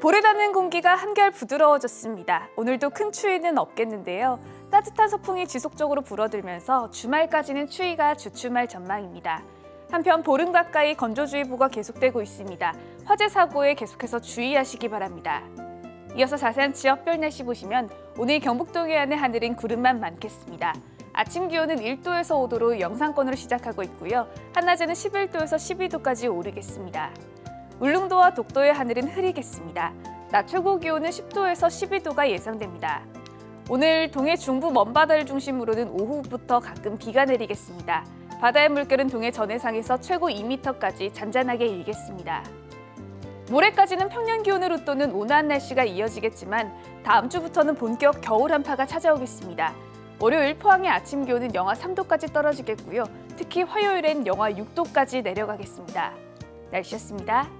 닿는 공기가 한결 부드러워졌습니다. 오늘도 큰 추위는 없겠는데요. 따뜻한 서풍이 지속적으로 불어들면서 주말까지는 추위가 주춤할 전망입니다. 한편 보름 가까이 건조주의보가 계속되고 있습니다. 화재 사고에 계속해서 주의하시기 바랍니다. 이어서 자세한 지역별 날씨 보시면 오늘 경북도 해안의 하늘은 구름만 많겠습니다. 아침 기온은 1도에서 5도로 영상권으로 시작하고 있고요. 한낮에는 11도에서 12도까지 오르겠습니다. 울릉도와 독도의 하늘은 흐리겠습니다. 낮 최고 기온은 10도에서 12도가 예상됩니다. 오늘 동해 중부 먼바다를 중심으로는 오후부터 가끔 비가 내리겠습니다. 바다의 물결은 동해 전해상에서 최고 2m까지 잔잔하게 일겠습니다. 모레까지는 평년 기온을 웃도는 온화한 날씨가 이어지겠지만 다음 주부터는 본격 겨울 한파가 찾아오겠습니다. 월요일 포항의 아침 기온은 영하 3도까지 떨어지겠고요. 특히 화요일엔 영하 6도까지 내려가겠습니다. 날씨였습니다.